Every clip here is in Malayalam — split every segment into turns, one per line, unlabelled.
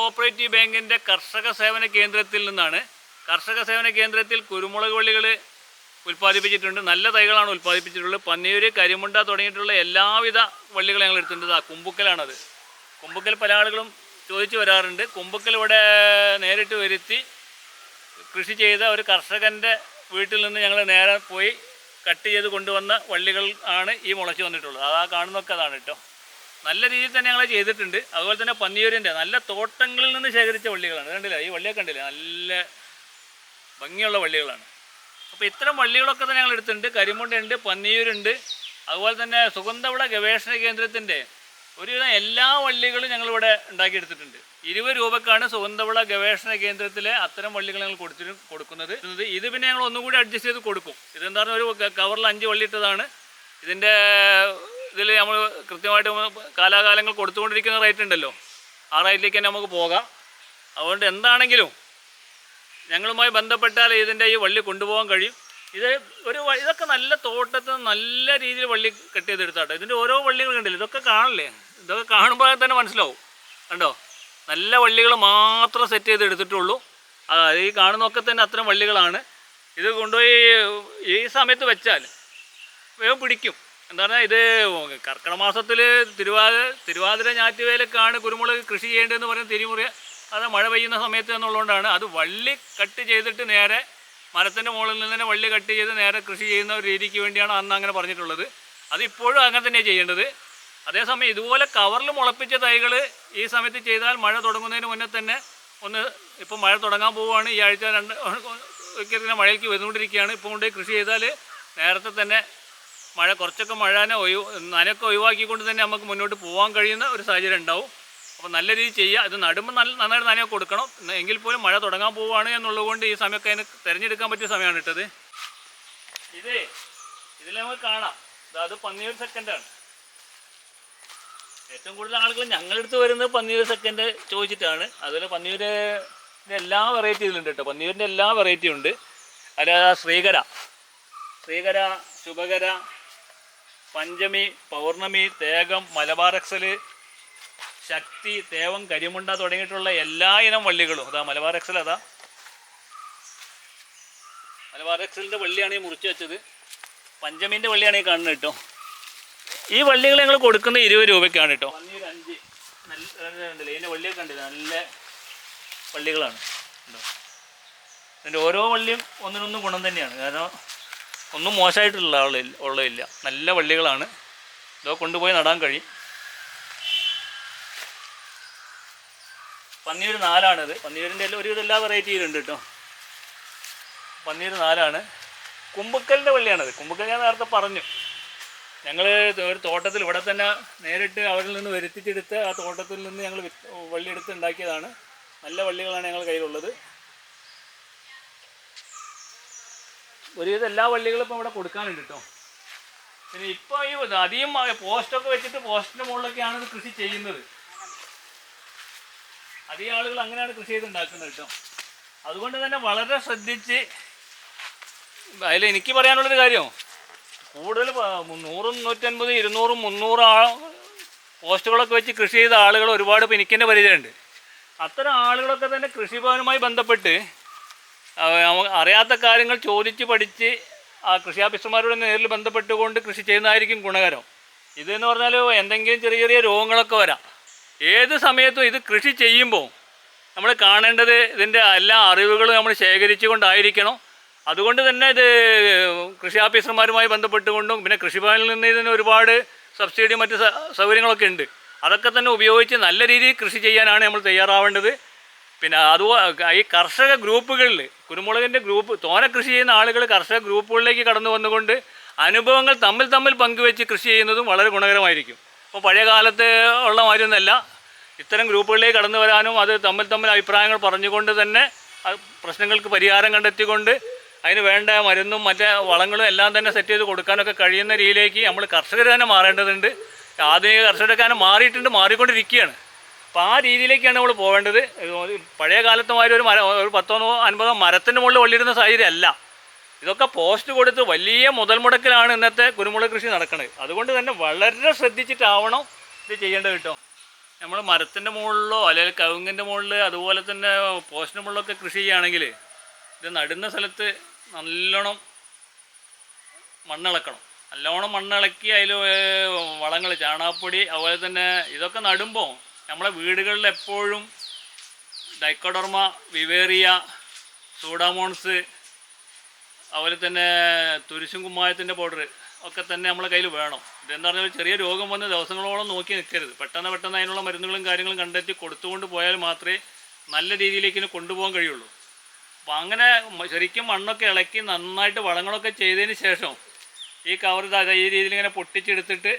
കോപ്പറേറ്റീവ് ബാങ്കിന്റെ കർഷക സേവന കേന്ദ്രത്തിൽ നിന്നാണ് കർഷക സേവന കേന്ദ്രത്തിൽ കുരുമുളക് വള്ളികൾ ഉൽപ്പാദിപ്പിച്ചിട്ടുണ്ട്. നല്ല തൈകളാണ് ഉൽപ്പാദിപ്പിച്ചിട്ടുള്ളത്. പന്നിയൂര് കരിമുണ്ട തുടങ്ങിയിട്ടുള്ള എല്ലാവിധ വള്ളികളും ഞങ്ങൾ എടുത്തിട്ടുണ്ട് ആ കുമ്പുക്കലാണത്. കുമ്പുക്കൽ പല ആളുകളും ചോദിച്ചു വരാറുണ്ട്. കുമ്പുക്കൽ ഇവിടെ നേരിട്ട് വരുത്തി കൃഷി ചെയ്ത ഒരു കർഷകന്റെ വീട്ടിൽ നിന്ന് ഞങ്ങൾ നേരെ പോയി കട്ട് ചെയ്ത് കൊണ്ടുവന്ന വള്ളികൾ ആണ് ഈ മുളച്ച് വന്നിട്ടുള്ളത്. അതാ കാണുന്നൊക്കെ അതാണ് കേട്ടോ. നല്ല രീതിയിൽ തന്നെ ഞങ്ങൾ ചെയ്തിട്ടുണ്ട്. അതുപോലെ തന്നെ പന്നിയൂരിന്റെ നല്ല തോട്ടങ്ങളിൽ നിന്ന് ശേഖരിച്ച വള്ളികളാണ്. കണ്ടില്ല? ഈ വള്ളിയൊക്കെ കണ്ടില്ലേ? നല്ല ഭംഗിയുള്ള വള്ളികളാണ്. അപ്പോൾ ഇത്തരം വള്ളികളൊക്കെ തന്നെ ഞങ്ങൾ എടുത്തിട്ടുണ്ട്. കരിമുണ്ടുണ്ട് പന്നിയൂരുണ്ട്. അതുപോലെ തന്നെ സുഗന്ധവിള ഗവേഷണ കേന്ദ്രത്തിന്റെ ഒരുവിധം എല്ലാ വള്ളികളും ഞങ്ങളിവിടെ ഉണ്ടാക്കിയെടുത്തിട്ടുണ്ട്. ഇരുപത് രൂപക്കാണ് സുഗന്ധവിള ഗവേഷണ കേന്ദ്രത്തിലെ അത്തരം വള്ളികൾ ഞങ്ങൾ കൊടുത്തിട്ട് കൊടുക്കുന്നത്. ഇത് പിന്നെ ഞങ്ങൾ ഒന്നുകൂടി അഡ്ജസ്റ്റ് ചെയ്ത് കൊടുക്കും. ഇതെന്താ പറഞ്ഞാൽ ഒരു കവറിൽ അഞ്ച് വള്ളി ഇട്ടതാണ്. ഇതിന്റെ ഇതിൽ നമ്മൾ കൃത്യമായിട്ട് കാലാകാലങ്ങൾ കൊടുത്തുകൊണ്ടിരിക്കുന്ന റേറ്റ് ഉണ്ടല്ലോ. ആ റേറ്റിലേക്ക് തന്നെ നമുക്ക് പോകാം. അതുകൊണ്ട് എന്താണെങ്കിലും ഞങ്ങളുമായി ബന്ധപ്പെട്ടാൽ ഇതിന്റെ ഈ വള്ളി കൊണ്ടുപോകാൻ കഴിയും. ഇത് ഒരു ഇതൊക്കെ നല്ല തോട്ടത്തിൽ നല്ല രീതിയിൽ വള്ളി കെട്ടി ചെയ്തെടുത്താട്ടെ. ഇതിന്റെ ഓരോ വള്ളികൾ കണ്ടില്ല? ഇതൊക്കെ കാണില്ലേ? ഇതൊക്കെ കാണുമ്പോൾ തന്നെ മനസ്സിലാവും. കണ്ടോ? നല്ല വള്ളികൾ മാത്രം സെറ്റ് ചെയ്തെടുത്തിട്ടുള്ളൂ എടുത്തിട്ടുള്ളൂ. ഈ കാണുന്നൊക്കെ തന്നെ അത്തരം വള്ളികളാണ്. ഇത് കൊണ്ടുപോയി ഈ സമയത്ത് വെച്ചാൽ വേഗം പിടിക്കും. എന്താ പറഞ്ഞാൽ ഇത്? കർക്കിടക മാസത്തിൽ തിരുവാതിര തിരുവാതിര ഞാറ്റുവേലക്കാണ് കുരുമുളക് കൃഷി ചെയ്യേണ്ടതെന്ന് പറയുന്ന തിരിമുറിയ അത് മഴ പെയ്യുന്ന സമയത്ത് എന്നുള്ളതുകൊണ്ടാണ്. അത് വള്ളി കട്ട് ചെയ്തിട്ട് നേരെ മരത്തിന്റെ മുകളിൽ നിന്ന് തന്നെ വള്ളി കട്ട് ചെയ്ത് നേരെ കൃഷി ചെയ്യുന്ന ഒരു രീതിക്ക് വേണ്ടിയാണ് അന്ന് അങ്ങനെ പറഞ്ഞിട്ടുള്ളത്. അത് ഇപ്പോഴും അങ്ങനെ തന്നെയാണ് ചെയ്യേണ്ടത്. അതേസമയം ഇതുപോലെ കവറിൽ മുളപ്പിച്ച തൈകൾ ഈ സമയത്ത് ചെയ്താൽ മഴ തുടങ്ങുന്നതിന് മുന്നേ തന്നെ ഒന്ന് ഇപ്പം മഴ തുടങ്ങാൻ പോവുകയാണ്. ഈ ആഴ്ച രണ്ട് മഴയിലേക്ക് മഴയ്ക്ക് വന്നുകൊണ്ടിരിക്കുകയാണ് ഇപ്പം കൊണ്ട് കൃഷി ചെയ്താൽ നേരത്തെ തന്നെ മഴ കുറച്ചൊക്കെ മഴനെ ഒഴിവ് നനയൊക്കെ ഒഴിവാക്കിക്കൊണ്ട് തന്നെ നമുക്ക് മുന്നോട്ട് പോകാൻ കഴിയുന്ന ഒരു സാഹചര്യം ഉണ്ടാവും. അപ്പോൾ നല്ല രീതിയിൽ ചെയ്യുക ഇത് നടുമ്പോൾ നല്ല നന്നായിട്ട് നനയൊക്കെ കൊടുക്കണം. എങ്കിൽ പോലും മഴ തുടങ്ങാൻ പോവുകയാണ് എന്നുള്ളതുകൊണ്ട് ഈ സമയമൊക്കെ അതിന് തിരഞ്ഞെടുക്കാൻ പറ്റിയ സമയമാണ് ഇട്ടത് ഇതേ ഇതിൽ നമുക്ക് കാണാം. അത് പന്നിയൂർ സെക്കൻഡാണ് ഏറ്റവും കൂടുതൽ ആളുകൾ ഞങ്ങളുടെ അടുത്ത് വരുന്നത് പന്നിയൂർ സെക്കൻഡ് ചോദിച്ചിട്ടാണ്. അതുപോലെ പന്നിയൂര് എല്ലാ വെറൈറ്റി ഇതിലുണ്ട് കേട്ടോ. പന്നിയൂരിന്റെ എല്ലാ വെറൈറ്റിയും ഉണ്ട്. അതിൽ ശ്രീകര ശ്രീകര ശുഭകര പഞ്ചമി പൗർണമി തേകം മലബാർ എക്സൽ ശക്തി തേവം കരിമുണ്ട തുടങ്ങിയിട്ടുള്ള എല്ലാ ഇനം വള്ളികളും. അതാ മലബാർ എക്സൽ അതാ. മലബാർ എക്സലിന്റെ വള്ളിയാണ് ഈ മുറിച്ച് വെച്ചത്. പഞ്ചമീന്റെ വള്ളിയാണ് ഈ കാണുന്നത് കേട്ടോ. ഈ വള്ളികൾ ഞങ്ങൾ കൊടുക്കുന്ന ഇരുപത് രൂപയ്ക്കാണ് കേട്ടോ. അഞ്ച്. നല്ല ഇതിന്റെ വള്ളിയൊക്കെ കണ്ടില്ല? നല്ല വള്ളികളാണ്. ഉണ്ടോ ഇതിന്റെ ഓരോ വള്ളിയും ഒന്നിനൊന്നും ഗുണം തന്നെയാണ്. കാരണം ഒന്നും മോശമായിട്ടുള്ള ആളില്ല ഉള്ളതില്ല. നല്ല വള്ളികളാണ്. ഇതോ കൊണ്ടുപോയി നടാൻ കഴിയും. പന്നിയൂർ നാലാണിത്. പന്നീരിന്റെ എല്ലാം ഒരുവിധം എല്ലാ വെറൈറ്റിയിലുണ്ട് കേട്ടോ. പന്നിയൂർ നാലാണ്. കുമ്പക്കലിന്റെ വള്ളിയാണത്. കുമ്പക്കൽ ഞാൻ നേരത്തെ പറഞ്ഞു. ഞങ്ങൾ ഒരു തോട്ടത്തിൽ ഇവിടെ തന്നെ നേരിട്ട് അവരിൽ നിന്ന് വരുത്തിച്ചെടുത്ത് ആ തോട്ടത്തിൽ നിന്ന് ഞങ്ങൾ വള്ളിയെടുത്ത് ഉണ്ടാക്കിയതാണ്. നല്ല വള്ളികളാണ് ഞങ്ങൾ കയ്യിലുള്ളത്. ഒരുവിധം എല്ലാ വള്ളികളും ഇപ്പം ഇവിടെ കൊടുക്കാനുണ്ട് കേട്ടോ പിന്നെ ഇപ്പോൾ ഈ അധികം പോസ്റ്റൊക്കെ വെച്ചിട്ട് പോസ്റ്റിന്റെ മുകളിലൊക്കെയാണ് ഇത് കൃഷി ചെയ്യുന്നത്. അധികം ആളുകൾ അങ്ങനെയാണ് കൃഷി ചെയ്ത് ഉണ്ടാക്കുന്നത് കേട്ടോ അതുകൊണ്ട് തന്നെ വളരെ ശ്രദ്ധിച്ച് അതിൽ എനിക്ക് പറയാനുള്ളൊരു കാര്യം. കൂടുതൽ നൂറും നൂറ്റൻപത് ഇരുന്നൂറും മുന്നൂറും ആ പോസ്റ്റുകളൊക്കെ വെച്ച് കൃഷി ചെയ്ത ആളുകൾ ഒരുപാട് എനിക്ക് തന്നെ പരിചയമുണ്ട്. അത്തരം ആളുകളൊക്കെ തന്നെ കൃഷിഭവനുമായി ബന്ധപ്പെട്ട് അറിയാത്ത കാര്യങ്ങൾ ചോദിച്ച് പഠിച്ച് ആ കൃഷി ഓഫീസർമാരോട് നേരിൽ ബന്ധപ്പെട്ടുകൊണ്ട് കൃഷി ചെയ്യുന്നതായിരിക്കും ഗുണകരം. ഇതെന്ന് പറഞ്ഞാൽ എന്തെങ്കിലും ചെറിയ ചെറിയ രോഗങ്ങളൊക്കെ വരാം. ഏത് സമയത്തും ഇത് കൃഷി ചെയ്യുമ്പോൾ നമ്മൾ കാണേണ്ടത് ഇതിന്റെ എല്ലാ അറിവുകളും നമ്മൾ ശേഖരിച്ചു കൊണ്ടായിരിക്കണം അതുകൊണ്ട് തന്നെ ഇത് കൃഷി ഓഫീസർമാരുമായി ബന്ധപ്പെട്ടുകൊണ്ടും പിന്നെ കൃഷിഭവനിൽ നിന്ന് ഇതിന് ഒരുപാട് സബ്സിഡി മറ്റ് സൗകര്യങ്ങളൊക്കെ ഉണ്ട്. അതൊക്കെ തന്നെ ഉപയോഗിച്ച് നല്ല രീതിയിൽ കൃഷി ചെയ്യാനാണ് നമ്മൾ തയ്യാറാവേണ്ടത്. പിന്നെ അതുപോലെ ഈ കർഷക ഗ്രൂപ്പുകളിൽ കുരുമുളകിന്റെ ഗ്രൂപ്പ് തോന കൃഷി ചെയ്യുന്ന ആളുകൾ കർഷക ഗ്രൂപ്പുകളിലേക്ക് കടന്നു വന്നുകൊണ്ട് അനുഭവങ്ങൾ തമ്മിൽ തമ്മിൽ പങ്കുവെച്ച് കൃഷി ചെയ്യുന്നതും വളരെ ഗുണകരമായിരിക്കും. ഇപ്പോൾ പഴയ കാലത്ത് ഉള്ള മാതിരിയൊന്നല്ല. ഇത്തരം ഗ്രൂപ്പുകളിലേക്ക് കടന്നു വരാനും അത് തമ്മിൽ തമ്മിൽ അഭിപ്രായങ്ങൾ പറഞ്ഞുകൊണ്ട് തന്നെ പ്രശ്നങ്ങൾക്ക് പരിഹാരം കണ്ടെത്തിക്കൊണ്ട് അതിന് വേണ്ട മരുന്നും മറ്റേ വളങ്ങളും എല്ലാം തന്നെ സെറ്റ് ചെയ്ത് കൊടുക്കാനൊക്കെ കഴിയുന്ന രീതിയിലേക്ക് നമ്മൾ കർഷകർ തന്നെ മാറേണ്ടതുണ്ട്. ആധുനിക കർഷകരൊക്കെ മാറിയിട്ടുണ്ട് മാറിക്കൊണ്ടിരിക്കുകയാണ്. അപ്പോൾ ആ രീതിയിലേക്കാണ് നമ്മൾ പോകേണ്ടത് പഴയ കാലത്തെ മാതിരി ഒരു മര ഒരു പത്തോ അൻപതോ മരത്തിന്റെ മുകളിൽ വള്ളിയിടുന്ന സാഹചര്യം അല്ല. ഇതൊക്കെ പോസ്റ്റ് കൊടുത്ത് വലിയ മുതൽ മുടക്കിലാണ് ഇന്നത്തെ കുരുമുളക് കൃഷി നടക്കുന്നത് അതുകൊണ്ട് തന്നെ വളരെ ശ്രദ്ധിച്ചിട്ടാവണം ഇത് ചെയ്യേണ്ടത് കേട്ടോ. നമ്മൾ മരത്തിന്റെ മുകളിലോ അല്ലെങ്കിൽ കവുങ്ങിന്റെ മുകളിൽ അതുപോലെ തന്നെ പോസ്റ്റിന്റെ മുകളിലൊക്കെ കൃഷി ചെയ്യുകയാണെങ്കിൽ ഇത് നടുന്ന സ്ഥലത്ത് നല്ലോണം മണ്ണിളക്കണം. നല്ലോണം മണ്ണിളക്കി അതിൽ വളങ്ങൾ ചാണകപ്പൊടി അതുപോലെ തന്നെ ഇതൊക്കെ നടുമ്പോൾ നമ്മളെ വീടുകളിൽ എപ്പോഴും ഡൈക്കോഡർമ വിവേറിയ സൂഡാമോൺസ് അതുപോലെ തന്നെ തുരിശും കുമ്മായത്തിന്റെ പൗഡർ ഒക്കെ തന്നെ നമ്മളെ കയ്യിൽ വേണം. ഇതെന്ന് പറഞ്ഞാൽ ചെറിയ രോഗം വന്ന് ദിവസങ്ങളോളം നോക്കി നിൽക്കരുത്. പെട്ടെന്ന് പെട്ടെന്ന് അതിനുള്ള മരുന്നുകളും കാര്യങ്ങളും കണ്ടെത്തി കൊടുത്തുകൊണ്ട് പോയാൽ മാത്രമേ നല്ല രീതിയിലേക്ക് ഇതിനെ കൊണ്ടുപോകാൻ കഴിയുള്ളൂ. അപ്പം അങ്ങനെ ശരിക്കും മണ്ണൊക്കെ ഇളക്കി നന്നായിട്ട് വളങ്ങളൊക്കെ ചെയ്തതിന് ശേഷം ഈ കവർ ഈ രീതിയിൽ ഇങ്ങനെ പൊട്ടിച്ചെടുത്തിട്ട്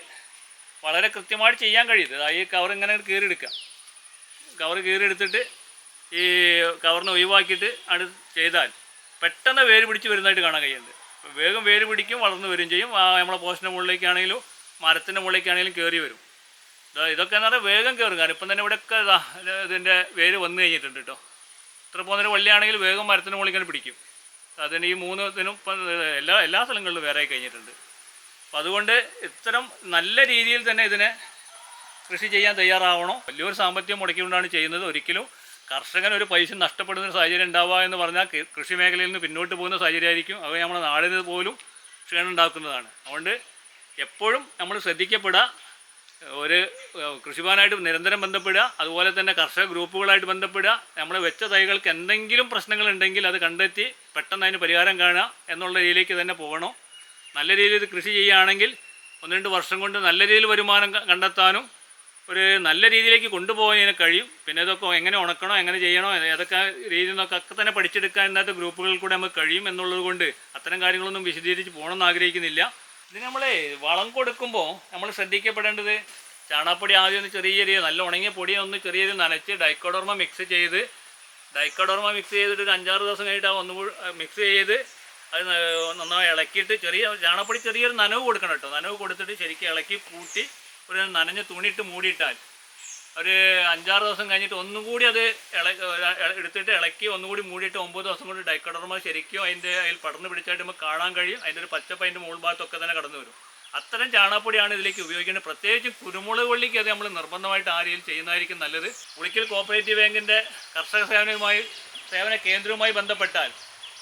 വളരെ കൃത്യമായിട്ട് ചെയ്യാൻ കഴിയും. അതായത് ഈ കവർ ഇങ്ങനെ കീറിയെടുക്കുക കവർ കീറിയെടുത്തിട്ട് ഈ കവറിനെ ഒഴിവാക്കിയിട്ട് അത് ചെയ്താൽ പെട്ടെന്ന് വേര് പിടിച്ച് വരുന്നതായിട്ട് കാണാൻ കഴിയുന്നത് വേഗം വേര് പിടിക്കും വളർന്നു വരും ചെയ്യും. നമ്മളെ പോസ്റ്റിന്റെ മുകളിലേക്കാണെങ്കിലും മരത്തിന്റെ മുകളിലേക്കാണെങ്കിലും കയറി വരും. ഇതാ ഇതൊക്കെ എന്ന് പറഞ്ഞാൽ വേഗം കയറും കാരണം ഇപ്പം തന്നെ ഇവിടെയൊക്കെ ഇതാ ഇത് ഇതിന്റെ വേര് വന്നു കഴിഞ്ഞിട്ടുണ്ട് കേട്ടോ. ഇത്ര പോകുന്നൊരു വള്ളിയാണെങ്കിൽ വേഗം മരത്തിന്റെ മുകളിൽ പിടിക്കും. അതിന് ഈ മൂന്ന് ഇതിനും എല്ലാ എല്ലാ സ്ഥലങ്ങളിലും വേറെ കഴിഞ്ഞിട്ടുണ്ട്. അപ്പം അതുകൊണ്ട് ഇത്തരം നല്ല രീതിയിൽ തന്നെ ഇതിനെ കൃഷി ചെയ്യാൻ തയ്യാറാവണം. വലിയൊരു സാമ്പത്തികം മുടക്കിക്കൊണ്ടാണ് ചെയ്യുന്നത്. ഒരിക്കലും കർഷകൻ ഒരു പൈസ നഷ്ടപ്പെടുന്ന ഒരു സാഹചര്യം ഉണ്ടാവുക എന്ന് പറഞ്ഞാൽ കൃഷി മേഖലയിൽ നിന്ന് പിന്നോട്ട് പോകുന്ന സാഹചര്യമായിരിക്കും. അത് നമ്മുടെ നാടിന് പോലും ക്ഷീണം ഉണ്ടാക്കുന്നതാണ് അതുകൊണ്ട് എപ്പോഴും നമ്മൾ ശ്രദ്ധിക്കപ്പെടുക. ഒരു കൃഷിഭവനായിട്ട് നിരന്തരം ബന്ധപ്പെടുക. അതുപോലെ തന്നെ കർഷക ഗ്രൂപ്പുകളായിട്ട് ബന്ധപ്പെടുക. നമ്മൾ വെച്ച തൈകൾക്ക് എന്തെങ്കിലും പ്രശ്നങ്ങളുണ്ടെങ്കിൽ അത് കണ്ടെത്തി പെട്ടെന്ന് അതിന് പരിഹാരം കാണുക എന്നുള്ള രീതിയിലേക്ക് തന്നെ പോകണം. നല്ല രീതിയിൽ കൃഷി ചെയ്യുകയാണെങ്കിൽ ഒന്ന് രണ്ട് വർഷം കൊണ്ട് നല്ല രീതിയിൽ വരുമാനം കണ്ടെത്താനും ഒരു നല്ല രീതിയിലേക്ക് കൊണ്ടുപോകാൻ കഴിയും. പിന്നെ ഇതൊക്കെ എങ്ങനെ ഉണക്കണോ എങ്ങനെ ചെയ്യണോ ഏതൊക്കെ രീതിയിൽ നിന്നൊക്കെ ഒക്കെ തന്നെ പഠിച്ചെടുക്കാൻ ഇന്നത്തെ ഗ്രൂപ്പുകളിൽ കൂടെ നമുക്ക് കഴിയും എന്നുള്ളത് കൊണ്ട് അത്തരം കാര്യങ്ങളൊന്നും വിശദീകരിച്ച് പോകണമെന്ന് ആഗ്രഹിക്കുന്നില്ല. ഇതിന് നമ്മളെ വളം കൊടുക്കുമ്പോൾ നമ്മൾ ശ്രദ്ധിക്കപ്പെടേണ്ടത് ചാണാപ്പൊടി ആദ്യം ഒന്ന് ചെറിയ ചെറിയ നല്ല ഉണങ്ങിയ പൊടി ഒന്ന് ചെറിയ രീതിയിൽ നനച്ച് ഡൈക്കോഡോർമ മിക്സ് ചെയ്ത് ഡൈക്കോഡോർമ മിക്സ് ചെയ്തിട്ട് ഒരു അഞ്ചാറ് ദിവസം കഴിഞ്ഞിട്ട് ഒന്ന് മിക്സ് ചെയ്ത് അത് നന്നായി ഇളക്കിയിട്ട് ചെറിയ ചാണകപ്പൊടി ചെറിയൊരു നനവ് കൊടുക്കണം കേട്ടോ. നനവ് കൊടുത്തിട്ട് ശരിക്കും ഇളക്കി കൂട്ടി ഒരു നനഞ്ഞ തുണിയിട്ട് മൂടിയിട്ടാൽ ഒരു അഞ്ചാറ് ദിവസം കഴിഞ്ഞിട്ട് ഒന്നും കൂടി അത് ഇള എടുത്തിട്ട് ഇളക്കി ഒന്നുകൂടി മൂടിയിട്ട് ഒമ്പത് ദിവസം കൊണ്ട് ഡൈക്കഡർമ ശരിക്കും അതിന്റെ അതിൽ പടർന്ന് പിടിച്ചായിട്ട് നമുക്ക് കാണാൻ കഴിയും. അതിന്റെ ഒരു പച്ചപ്പ് അതിന്റെ മുകൾ ഭാഗത്തൊക്കെ തന്നെ കടന്നു വരും. അത്തരം ചാണകപ്പൊടിയാണ് ഇതിലേക്ക് ഉപയോഗിക്കുന്നത് പ്രത്യേകിച്ച് കുരുമുളക് വള്ളിക്ക് അത് നമ്മൾ നിർബന്ധമായിട്ട് ആ രീതിയിൽ ചെയ്യുന്നതായിരിക്കും നല്ലത്. പുളിക്കൽ കോപ്പറേറ്റീവ് ബാങ്കിന്റെ കർഷക സേവനവുമായി സേവന കേന്ദ്രവുമായി ബന്ധപ്പെട്ടാൽ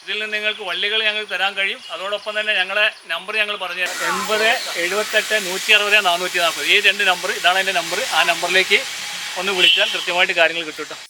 ഇതിൽ നിന്ന് നിങ്ങൾക്ക് വള്ളികൾ ഞങ്ങൾക്ക് തരാൻ കഴിയും. അതോടൊപ്പം തന്നെ ഞങ്ങളെ നമ്പർ ഞങ്ങൾ പറഞ്ഞു തരാം. എൺപത് എഴുപത്തെട്ട് നൂറ്റി അറുപത് നാനൂറ്റി നാൽപ്പത് ഈ രണ്ട് നമ്പർ ഇതാണ് എന്റെ നമ്പർ ആ നമ്പറിലേക്ക് ഒന്ന് വിളിച്ചാൽ കൃത്യമായിട്ട് കാര്യങ്ങൾ കിട്ടും.